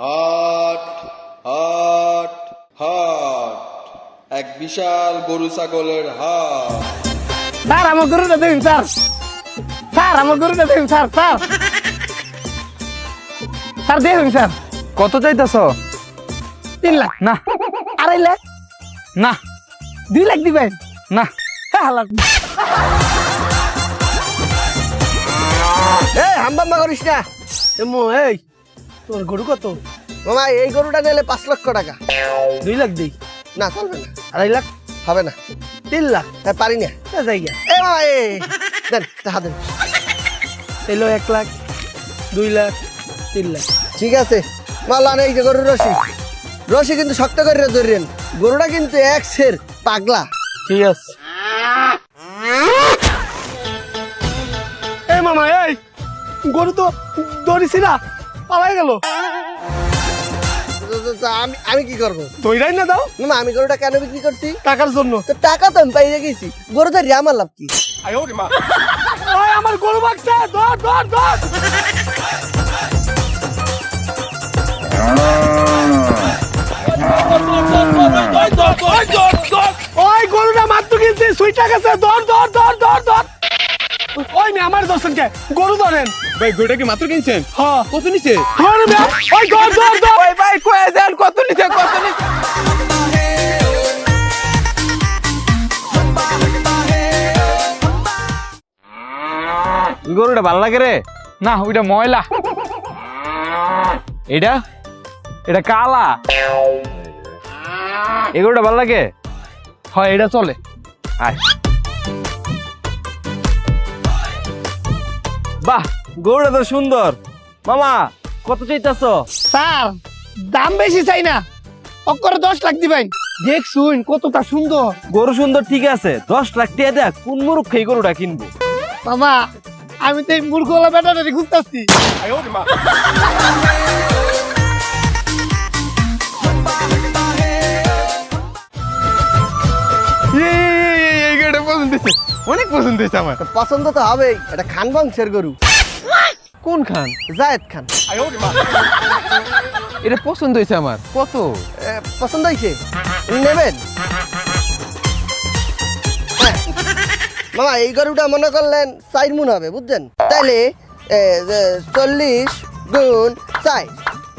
হাট হাট হাট। এক বিশাল গরু ছাগলের হাট। স্যার আমার গরুটা দেখুন স্যার। স্যার আমার গরুটা দেখুন স্যার স্যার। স্যার দেখুন স্যার। কত চাইতেছ? তিন লাখ। না। আড়াই লাখ। না। দুই লাখ দিবেন? না। হ্যাঁ এই হাম্বাম্বা করিস না। এই। তোর গরু কত? মামা এই গরুটা নিলে পাঁচ লক্ষ টাকা। দুই লাখ দিই? না চলবে না। আড়াই লাখ? হবে না। তিন লাখ? হ্যাঁ, পারি না। যাই গিয়া। এ মামা এ দেন টাকা দেন। এলো এক লাখ দুই লাখ তিন লাখ। ঠিক আছে। মাল্লান এই যে গরুর রশি। রশি কিন্তু শক্ত করে ধরেন গরুটা কিন্তু এক সের পাগলা। ঠিক আছে। এই মামা এই গরু তো দৌড়িছি না। পালাই গেল। আমি আমি কি করব? না দাও। মামা আমি গরুটা কেন বিক্রি করছি? টাকার জন্য। তো টাকা তো আমি পাইয়ে গেছি। গরু ধরে আমার লাভ কি? আমার গরু বাগছে ধর ধর ধর। ওই গরুটা মাত্র কিনছে সুইটা গেছে। ধর ধর ধর ধর ধর। ওই আমার দর্শন কে? গরু ধরেন। ভাই গোটা কি মাত্র কিনছেন? হ্যাঁ। কত নিছে? ধর মে ওই ধর ধর ধর। ভাই ভাই কয়ে দেন কত নিছে কত নিছে? গরুটা ভালো লাগে রে? না ওইটা ময়লা। এটা এটা কালা। এই গরুটা ভালো লাগে? হয় এটা চলে। আয় বাহ গরুটা তো সুন্দর মামা কত চাইতাছ স্যার দাম বেশি চাই না অক্করে দশ লাখ দিবেন দেখ শুন কতটা সুন্দর গরু সুন্দর ঠিক আছে দশ লাখ টাকা দেখ কোন মুরুখ এই গরুটা কিনবো মামা আমি তো এই মূর্খলা ব্যাটারি ঘুরতেছি এই পছন্দ হয়েছে অনেক পছন্দ হয়েছে আমার। পছন্দ তো হবেই এটা খান বংশের গরু। কোন খান? জায়েদ খান। এটা পছন্দ হয়েছে আমার। কত? পছন্দ হয়েছে? নেবেন? হ্যাঁ। মামা এই গরুটা মনে করলেন চার মুন হবে বুঝছেন? যে চল্লিশ গুণ চার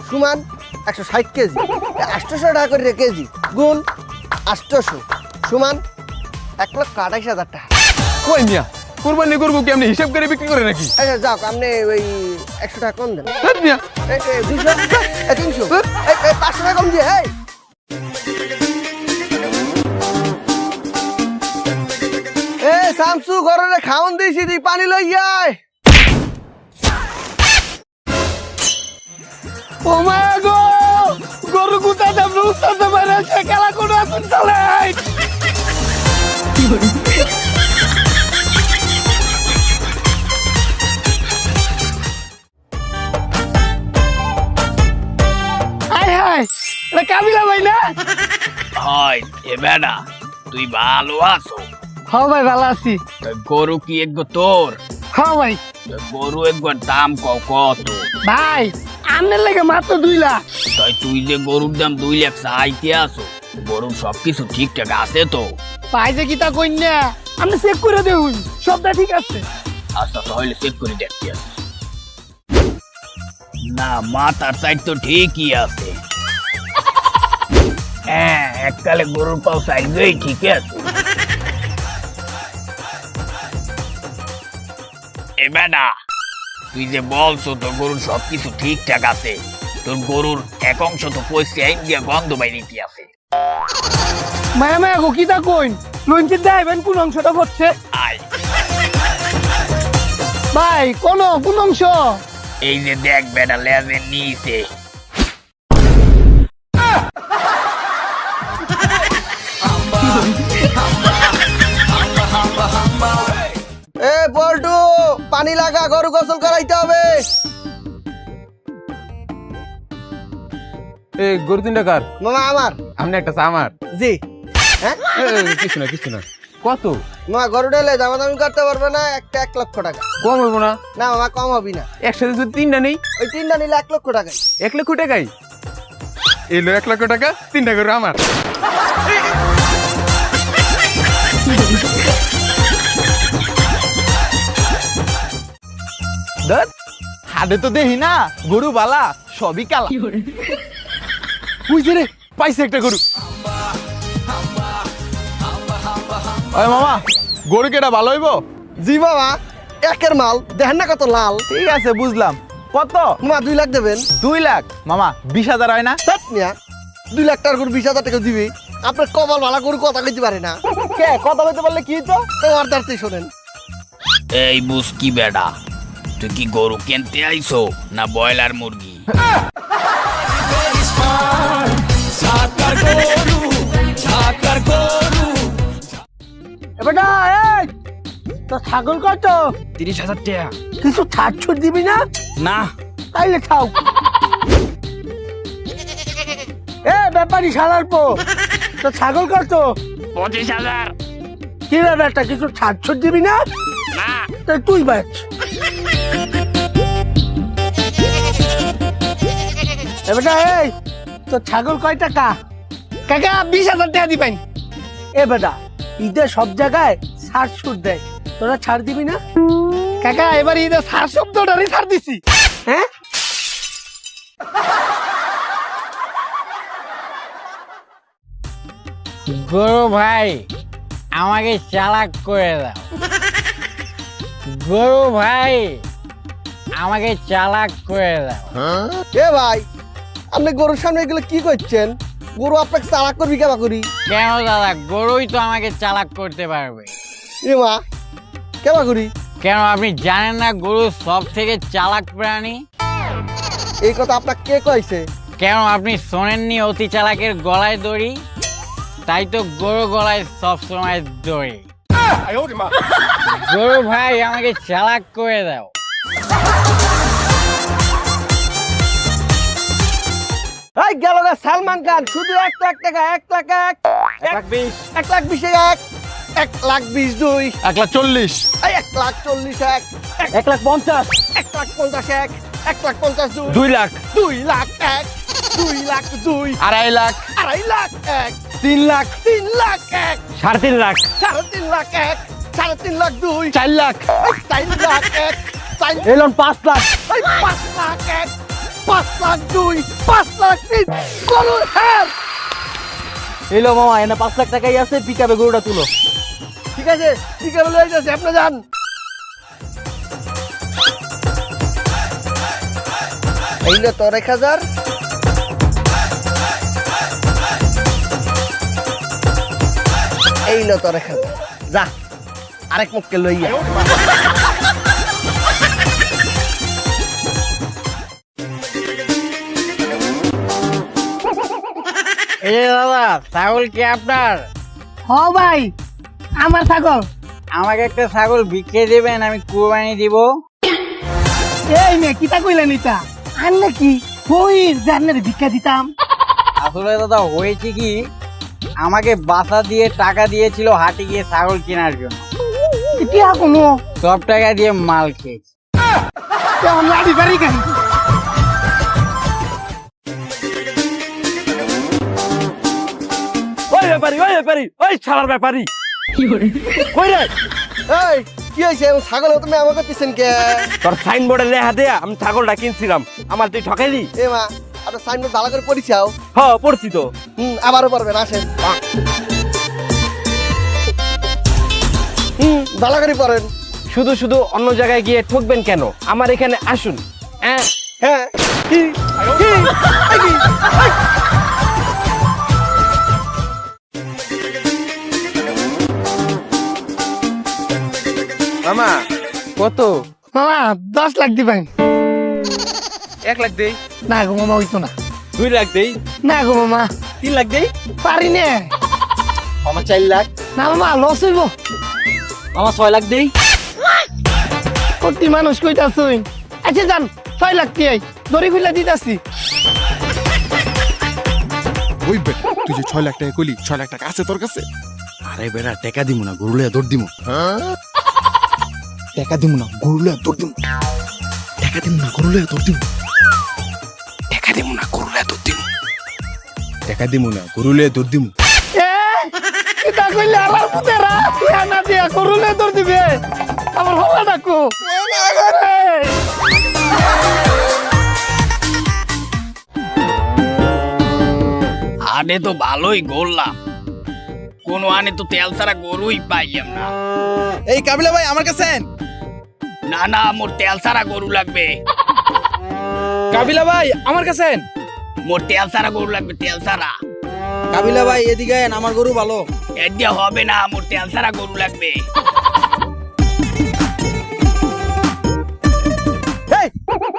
সমান একশো ষাট কেজি। আটশোশো টাকা করে কেজি গুণ আষ্টশো সমান এক লক্ষ আঠাইশ হাজার টাকা। কই মিয়া? কোরবানি করব কি? আপনি হিসাব করে বিক্রি করে নাকি? আচ্ছা যাক আপনি ওই একশো টাকা কম দেন। মিয়া। এই, তিনশো। পাঁচশো টাকা কম দিয়ে এই। এ শামসু ঘরে খাওন দিয়েছি তুই পানি লই যায় ও মা গো গরু কুতা দাম রুস্তাতে পারে সে খেলা কোনো আসুন চলে এটা ভাই না? হয় এ তুই ভালো আছো। হ্যাঁ ভাই ভালো আছি। গরু কি তোর? হ্যাঁ ভাই। গরু একবার দাম কও কত? ভাই আমের লেগে মাত্র দুই লাখ। তাই তুই যে গরুর দাম দুই লাখ চাইতে আছো গরুর সবকিছু ঠিকঠাক আছে তো? ভাই যে কিতা কইনা আপনি চেক করে দেউন সবটা ঠিক আছে। আচ্ছা তাহলে চেক করে দেখতে আসি। না মাথার সাইড তো ঠিকই আছে। হ্যাঁ এককালে গরুর পাও সাইড গই ঠিক আছে। এ বেটা তুই যে বলছো তোর গরুর সবকিছু ঠিকঠাক আছে তোর গরুর এক অংশ তো পয়সা ইন্ডিয়া গন্ধ বাইরিতে আছে। মায়া মায়া গো কিতা কইন? লঞ্চে দেবেন কোন অংশটা হচ্ছে? আয়। ভাই কোন কোন অংশ? এই যে দেখ বেটা লেজের নিচে। এ পল্টু পানি লাগা গরু গোসল করাইতে হবে। এই গরু তিনটা কার? মামা আমার। আপনি একটা আমার। জি। হ্যাঁ কিছু না কিছু না। কত? মামা গরু ডেলে দামাদামি করতে পারবে না একটা এক লক্ষ টাকা। কম হইব না? না মামা কম হবি না। একসাথে যদি তিনটা নেই? ওই তিনটা নিলে এক লক্ষ টাকাই এক লক্ষ টাকাই এলো এক লক্ষ টাকা তিনটা গরু আমার। হাটে তো দেখি না গরু বালা সবই কালা। বুঝছি রে পাইছে একটা গরু। ওই মামা গরু কেটা ভালো হইব? জি বাবা একের মাল দেখেন না কত লাল। ঠিক আছে বুঝলাম। কত? মা দুই লাখ দেবেন। দুই লাখ? মামা বিশ হাজার হয় না? মিয়া দুই লাখ টাকার গরু বিশ হাজার টাকা দিবি। আপনার কপাল ভালো গরু কথা কইতে পারে না। কে? কথা বলতে পারলে কি তো শোনেন। এই বুঝকি বেডা তুই কি গরু কিনতে আইছো না ব্রয়লার মুরগি? এবারটা এই তো ছাগল কত? তিরিশ হাজার টাকা। কিছু ছাড় ছুট দিবি না? না। তাইলে খাও। এ ব্যাপারি পো তো ছাগল কত? পঁচিশ হাজার। কি ব্যাপারটা কিছু ছাড় ছুট দিবি না? না। তো তুই বাচ। এবারটা এই তো ছাগল কয় টাকা? কাকা বিশ হাজার টাকা দিবেন। এ বেটা ঈদে সব জায়গায় ছাড় ছুট দেয়। তোরা ছাড় দিবি না? কাকা এবার ঈদে ছাড় শব্দটারই ছাড় দিছি। হ্যাঁ? গরু ভাই আমাকে চালাক করে দাও। গরু ভাই আমাকে চালাক করে দাও। এ ভাই আপনি গরুর সামনে এগুলো কি করছেন? গরু আপনাকে চালাক করবি কেবা করি? কেন দাদা গরুই তো আমাকে চালাক করতে পারবে। এ মা কেবা করি? কেন আপনি জানেন না গরু সব থেকে চালাক প্রাণী? এই কথা আপনাকে কে কইছে? কেন আপনি শোনেননি অতি চালাকের গলায় দড়ি? তাই তো গরু গলায় সব সময় দড়ি। গরু ভাই আমাকে চালাক করে দাও। এই গেল গা সালমান খান শুধু এক লাখ টাকা এক লাখ এক এক লাখ বিশ এক লাখ বিশে এক এক লাখ বিশ দুই এক লাখ চল্লিশ এই এক লাখ চল্লিশ এক এক- লাখ পঞ্চাশ এক লাখ পঞ্চাশ এক এক লাখ পঞ্চাশ দুই দুই লাখ দুই লাখ এক দুই লাখ দুই আড়াই লাখ আড়াই লাখ এক তিন লাখ তিন লাখ এক সাড়ে তিন লাখ সাড়ে তিন লাখ এক সাড়ে তিন লাখ দুই চার লাখ চার লাখ এক চার এলন পাঁচ লাখ এই পাঁচ লাখ এক পাঁচ লাখ দুই পাঁচ লাখ তিন গরুর হ্যাঁ এলো মামা এনে পাঁচ লাখ টাকাই আছে পিকাবে গরুটা তুলো। ঠিক আছে ঠিক আছে লয়ে যাচ্ছে আপনি যান। এই লো তোর এক হাজার। এই লো তোর এক হাজার। যা আরেক মুখকে লইয়া। দাদা ছাগল কি আপনার? হ ভাই আমার ছাগল। আমাকে একটা ছাগল বিক্রি দেবেন আমি কুরবানি দিব। এই মেয়ে কিতা কইলেন ইতা আর নাকি কই ভিক্ষা দিতাম। আসলে দাদা হয়েছে কি আমাকে বাসা দিয়ে টাকা দিয়েছিল হাটে গিয়ে ছাগল কেনার জন্য। কোনো। সব টাকা দিয়ে মাল খেয়েছি। লাড়ি বাড়ি গাড়ি ওই ব্যাপারি ওই ব্যাপারি ওই ছাড়ার ব্যাপারি। কই রে? এই কি হয়েছে? এমন ছাগল তুমি আমাকে দিচ্ছেন কে? তোর সাইনবোর্ডে লেখা দেয়া আমি ছাগলটা কিনছিলাম। আমার তুই ঠকাইলি? এ মা আপনার সাইনবোর্ড ভালো করে পড়িছাও হ পড়ছি তো। হুম আবারও পারবেন আসেন। হুম ভালো করে পড়েন। শুধু শুধু অন্য জায়গায় গিয়ে ঠকবেন কেন? আমার এখানে আসুন। হ্যাঁ হ্যাঁ মামা কত? মামা দশ লাখ দিবেন। এক লাখ দেই। না গো মামা হইতো না। দুই লাখ দেই। না গো মামা। তিন লাখ দেই? পারি নে। আমার চার লাখ। না মামা লস হইব। আমার ছয় লাখ দেই। প্রতি মানুষ কইতাছুই। আচ্ছা যান ছয় লাখ দিয়ে দড়ি খুলে দিতাছি। ওই বে তুই যে ছয় লাখ টাকা কইলি ছয় লাখ টাকা আছে তোর কাছে? আরে বেটা টেকা দিমু না গরুলে দৌড় দিমু। টাকা দিমু না গরুলে তোর দিমু। টেকা দিমু না গরুলে দৌড় দিমু। টেকা দিমু না গরুলে দৌড় দিমু। টেকা দিমু না গরু লিয়ে দৌড় দিমু। এ এটা কইলে আলার পুতেরা না দিয়া করুলে দর দিবে। আমার হলা ডাকো। আনে তো ভালোই গড়লাম কোনো আনে তো তেল ছাড়া গরুই পাইলাম না। এই কাবিলা ভাই আমার কাছে। না না মোর তেল ছাড়া গরু লাগবে। কাবিলা ভাই আমার কাছে। মোর তেল ছাড়া গরু লাগবে তেল ছাড়া। কাবিলা ভাই এদিকে আন, আমার গরু ভালো। এর দিয়ে হবে না মোর তেল ছাড়া গরু লাগবে। এই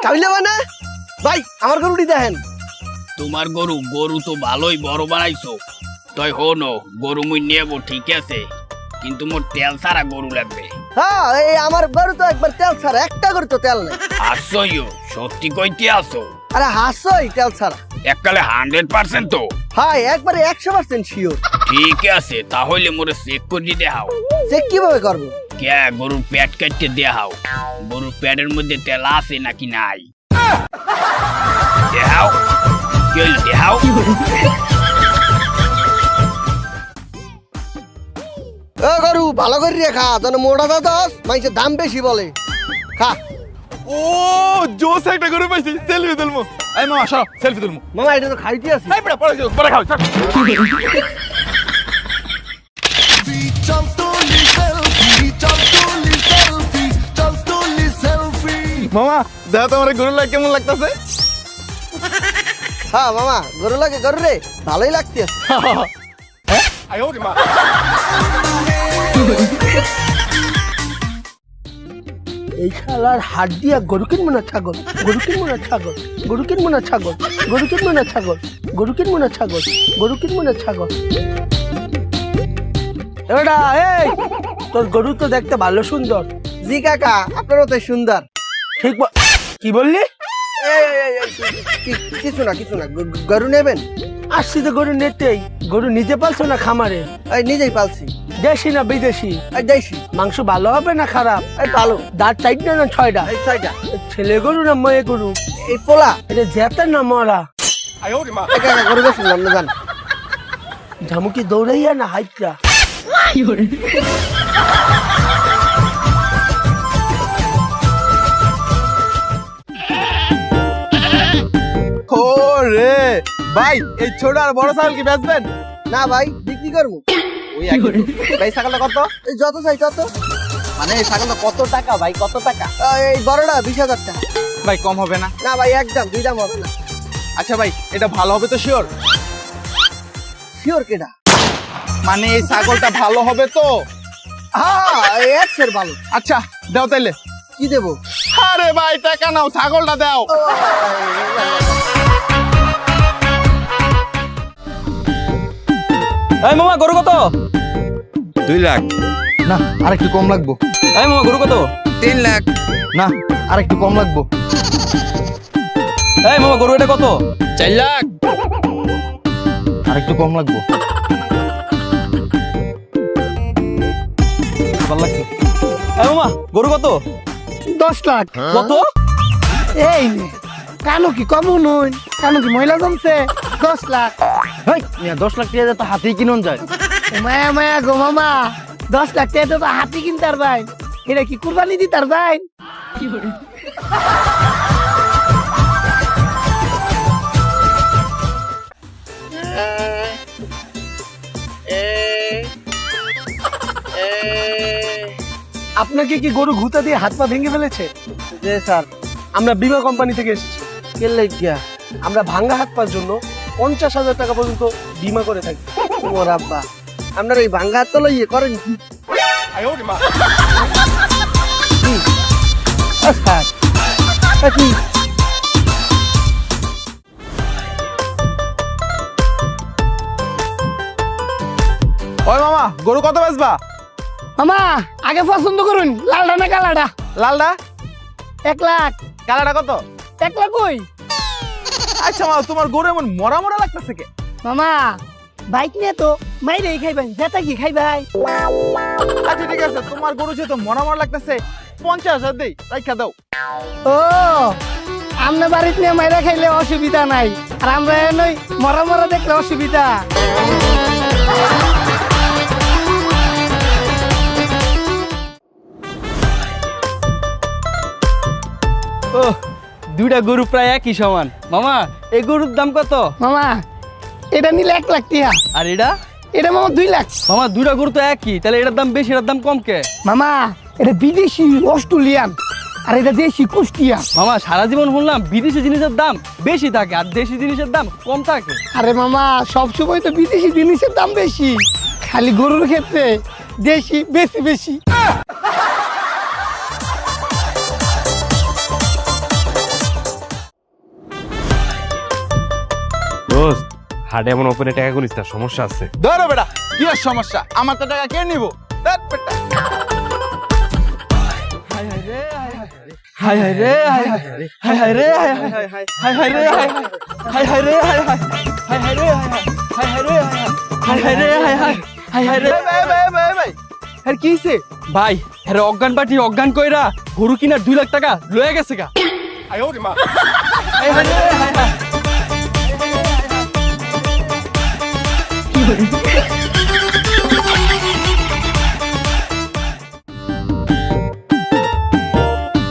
কাবিলা মানে ভাই আমার গরুটি দেখেন। তোমার গরু গরু তো ভালোই বড় বানাইছো। তাই হনো গরু মুই নেব ঠিক আছে। কিন্তু মোর তেল ছাড়া গরু লাগবে। হ্যাঁ এই আমার গরু তো একবার তেল ছাড়া একটা গরু তো তেল নেই। আসছইও সত্যি কইতে আসো। আরে হাসছই তেল ছাড়া। এককালে হান্ড্রেড পার্সেন্ট তো। হাই একবারে একশো পার্সেন্ট শিওর ঠিক আছে তাহলে মোরে চেক করে দেখাও। চেক কীভাবে করব? কে গরুর পেট কাটতে দেখাও। গরুর পেটের মধ্যে তেল আছে নাকি নাই? দেখাও। দেখাও। ভালো করে রে খা যেন মোটা দা দশ মাইসের দাম বেশি বলে। খা। ও জোস একটা গরু পাইছি সেলফি তুলমু। এই মামা সরো সেলফি তুলমু। মামা এটা তো খাইতে আছি এই বড় পরে পরে খাও মামা দেখো তোমার গরু লাগে কেমন লাগতাছে? হ্যাঁ মামা গরু লাগে গরু রে ভালোই লাগতে আয় ওরে মা। এই শালার হাত দিয়া গরু কিনবো না ছাগল? গরু কিনবো না ছাগল? গরু কিনবো না ছাগল? গরু কিনবো না ছাগল? গরু কিনবো না ছাগল? গরু কিনবো না ছাগল? এবারটা এই! তোর গরু তো দেখতে ভালো সুন্দর। জি কাকা, আপনারও তো সুন্দর। ঠিক কি বললি? কিছু না কিছু না, গরু নেবেন? আসছি তো গরু নেটেই গরু নিজে পালছো না খামারে? এই নিজেই পালছি। দেশি না বিদেশি? এই দেশি। মাংস ভালো হবে না খারাপ? এই ভালো। দাঁত চারটা না ছয়টা এই ছয়টা ছেলে গরু না মেয়ে গরু? এই পোলা। এটা জেতা না মরা? গরু বেশি নাম না জান ঝামুকি দৌড়াইয়া না হাইটটা ভাই এই ছোট আর বড় ছাগল কি বেচবেন? না ভাই বিক্রি করব। ওই একই তো। ভাই ছাগলটা কত? এই যত চাই তত। মানে এই ছাগলটা কত টাকা ভাই? কত টাকা? আহ, এই বড়টা বিশ হাজার টাকা। ভাই কম হবে না? না ভাই এক দাম দুই দাম হবে না। আচ্ছা ভাই এটা ভালো হবে তো শিওর শিওর কেটা মানে এই ছাগলটা ভালো হবে তো? হ্যাঁ এই ভালো। আচ্ছা দাও তাইলে। কি দেবো? আরে ভাই টাকা নাও ছাগলটা দাও। এই মামা গরু কত? দুই লাখ। না আর একটু কম লাগবো। এই মামা গরু কত? তিন লাখ। না আর একটু কম লাগবো। এই মামা গরু এটা কত? চার লাখ। আর একটু কম লাগবো। ভালো লাগছে। এই মামা গরু কত? দশ লাখ। কত? এই নে কানো কি কম নই কানো কি মহিলা জমছে? দশ লাখ। হেই দশ লাখ টাকা তো হাতেই কিনুন যায়। মায়া মায়া গো মামা দশ লাখ টাকা তো হাতি কিনতার ভাই। এটা কি কুরবানি দিতার ভাই? আপনাকে কি গরু ঘুতা দিয়ে হাত পা ভেঙে ফেলেছে? যে স্যার। আমরা বিমা কোম্পানি থেকে এসেছি। কেলে গিয়া? আমরা ভাঙ্গা হাত পার জন্য পঞ্চাশ হাজার টাকা পর্যন্ত বিমা করে থাকি। ও রাব্বা আপনার ওই ভাঙ্গা হাত তো ইয়ে করেন কি? ওই মামা গরু কত বেচবা? মামা আগে পছন্দ করুন লালডা না কালাডা? লালটা এক লাখ। কালাটা কত? এক লাখ ওই আচ্ছা মা তোমার গরু এমন মরা মরা লাগতেছে কে? মামা বাইক নিয়ে তো মাইরে খাইবেন যেটা কি খাইবাই? আচ্ছা ঠিক আছে তোমার গরু যেহেতু মরা মরা লাগতেছে পঞ্চাশ হাজার দেই রাইখা দাও। ও আমনে বাড়িতে নিয়ে মাইরা খাইলে অসুবিধা নাই আর আমরা নই মরা মরা দেখলে অসুবিধা। দুইটা গরু প্রায় একই সমান। মামা এই গরুর দাম কত? মামা এটা নিলে এক লাখ টিয়া। আর এটা? এটা মামা দুই লাখ। মামা দুইটা গরু তো একই তাহলে এটার দাম বেশি এটার দাম কম কে? মামা এটা বিদেশি অস্ট্রেলিয়ান আর এটা দেশি কুষ্টিয়া। মামা সারা জীবন শুনলাম বিদেশি জিনিসের দাম বেশি থাকে আর দেশি জিনিসের দাম কম থাকে। আরে মামা সব সময় তো বিদেশি জিনিসের দাম বেশি। খালি গরুর ক্ষেত্রে দেশি বেশি বেশি। হাটে এমন ওপেনে টাকা গুনিস না সমস্যা আছে ধরো বেটা কি আর সমস্যা আমার তো টাকা কে নিব ধ্যাৎ বেটা। হাই হাই রে হাই হাই রে হাই হাই হাই রে হাই হাই হাই হাই রে হাই হাই হাই রে হাই হাই হাই হাই রে হাই হাই রে হাই হাই রে হাই হাই হাই হাই রে ভাই, ভাই, ভাই, ভাই। আর কি ভাই আরে অজ্ঞান পার্টি অজ্ঞান কইরা গরু কিনার দুই লাখ টাকা লয়ে গেছে গা হাই হাই রে হাই হাই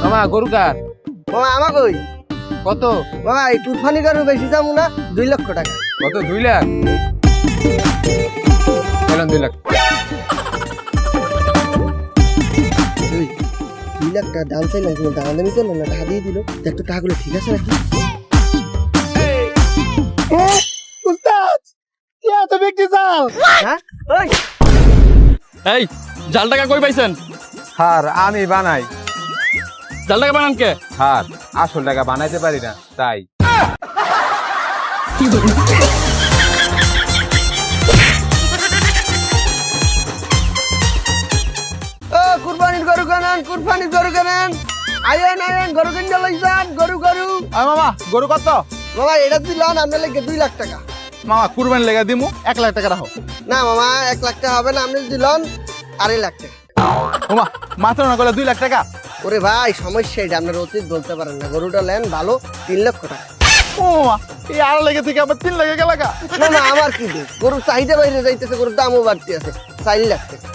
মামা গরু কার মামা আমাকে ওই কত? মামা এই তুরফানি গরু বেশি যাব না দুই লক্ষ টাকা। কত দুই লাখ? বলেন দুই লাখ। দুই লাখ টাকা দাম চাইলাম কোনো দাম দামি করল না টাকা দিয়ে দিল। টাকাগুলো ঠিক আছে নাকি? ব্যক্তি যাও হ্যাঁ? ওই। এই জাল টাকা কই পাইছেন? হার আমি বানাই। জাল টাকা বানান কে? হার আসল টাকা বানাইতে পারি না তাই। কুরবানির গরু কেনেন কুরবানির গরু কেনেন? আয়েন আয়েন গরু কিনতে লইছেন গরু গরু। আর মামা গরু কত? মামা এটা দিলাম আপনার লেগে দুই লাখ টাকা। মামা কুরবানি লেগে দিমু এক লাখ টাকা রাখো। না মামা এক লাখ টাকা হবে না আপনি দিলেন আড়াই লাখ টাকা। মামা মাত্র না করলে দুই লাখ টাকা? ওরে ভাই সমস্যা এটা আপনার অতীত বলতে পারেন না। গরুটা নেন ভালো তিন লক্ষ টাকা। ও মামা এই থেকে আবার তিন না না আমার কি দোষ? গরুর চাহিদা বাইরে যাইতেছে গরুর দামও বাড়তি আছে চার লাখ টাকা।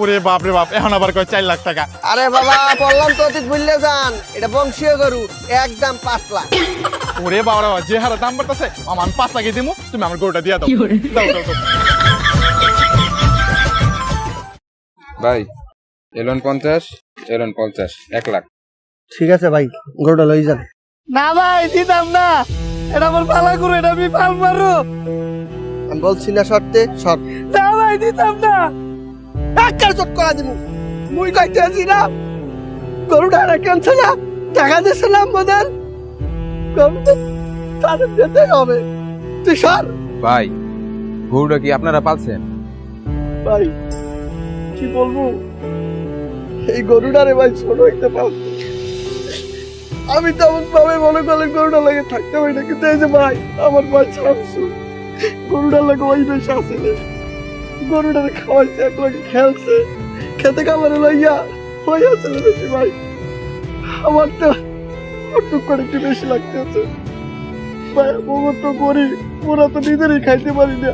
ওরে বাপ রে বাপ এখন আবার কয় চার লাখ টাকা? আরে বাবা বললাম তো অতীত ভুললে যান এটা বংশীয় গরু একদম পাঁচ লাখ। ওরে বাবা যে হারে দাম বাড়তেছে মামা আমি পাঁচ লাগিয়ে দিমু তুমি আমার গরুটা দিয়ে দাও। দাও ভাই এলন পঞ্চাশ এলন পঞ্চাশ এক লাখ। ঠিক আছে ভাই গরুটা লই যান। না ভাই দিতাম না। এটা আমার পালা করো এটা আমি পাল মারো আমি বলছি না শর্তে শর্ত। না ভাই দিতাম না। একটা চট করা দিব মুই কইতে আছি না গরুটা আর কেনছে না টাকা দিছে না মদন গরুটা যেতে হবে। ভাই গরুটা কি আপনারা পালছেন? ভাই কি বলব? এই গরুটারে ভাই ছোট হইতে পারতো। আমি তেমন ভাবে মনে করলে গরুটা লাগে থাকতে পারি না কিন্তু এই যে ভাই আমার ভাই ছাড়ছু গরুটার লাগে ওই বেশ রে। গরুটারে খাওয়াইছে এক লাগে খেলছে। খেতে খাবারে লইয়া ওই আছে বেশি ভাই। আমার তো টুক করে একটু বেশি লাগতেছে ভাই ওর তো করি ওরা তো নিজেরই খাইতে পারি না।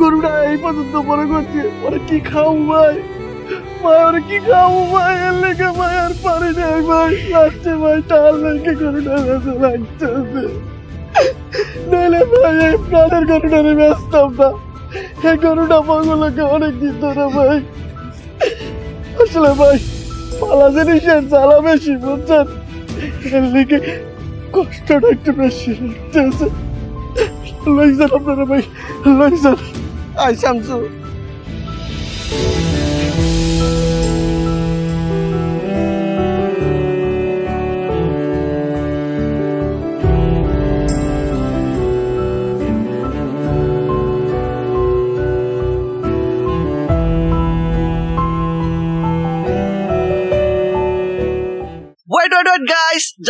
গরুটা এই পর্যন্ত মনে করছে ওরা কি খাও ভাই? ভাই ওরা কি খাও ভাই? এর লেগে আর পারি না ভাই। লাস্টে ভাই তার লেগে গরুটা বেঁচে লাগতেছে নইলে ভাই এই প্রাণের গরুটারে বেচতাম না। এই গরুটা মঙ্গলকে অনেক দিন ধরে ভাই। আসলে ভাই, পালা জিনিসের জ্বালা বেশি, বুঝছেন? এর লেগে কষ্টটা একটু বেশি। লইছেন আপনারা ভাই লইছেন আই শামসু।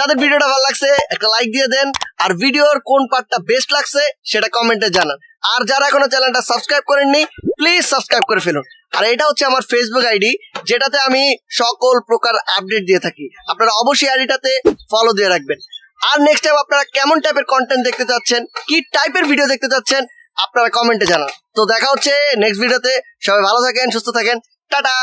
যাদের ভিডিওটা ভালো লাগছে, একটা লাইক দিয়ে দেন, আর ভিডিওর কোন পার্টটা বেস্ট লাগছে, সেটা কমেন্টে জানান। আর যারা এখনও চ্যানেলটা সাবস্ক্রাইব করেননি প্লিজ সাবস্ক্রাইব করে ফেলুন। আর এটা হচ্ছে আমার ফেসবুক আইডি যেটাতে আমি সকল প্রকার আপডেট দিয়ে থাকি। আপনারা অবশ্যই আইডিটাতে ফলো দিয়ে রাখবেন। আর নেক্সট টাইম আপনারা কেমন টাইপের কন্টেন্ট দেখতে চাচ্ছেন, কি টাইপের ভিডিও দেখতে চাচ্ছেন, আপনারা কমেন্টে জানান। তো দেখা হচ্ছে নেক্সট ভিডিওতে সবাই ভালো থাকেন, সুস্থ থাকেন। টাটা!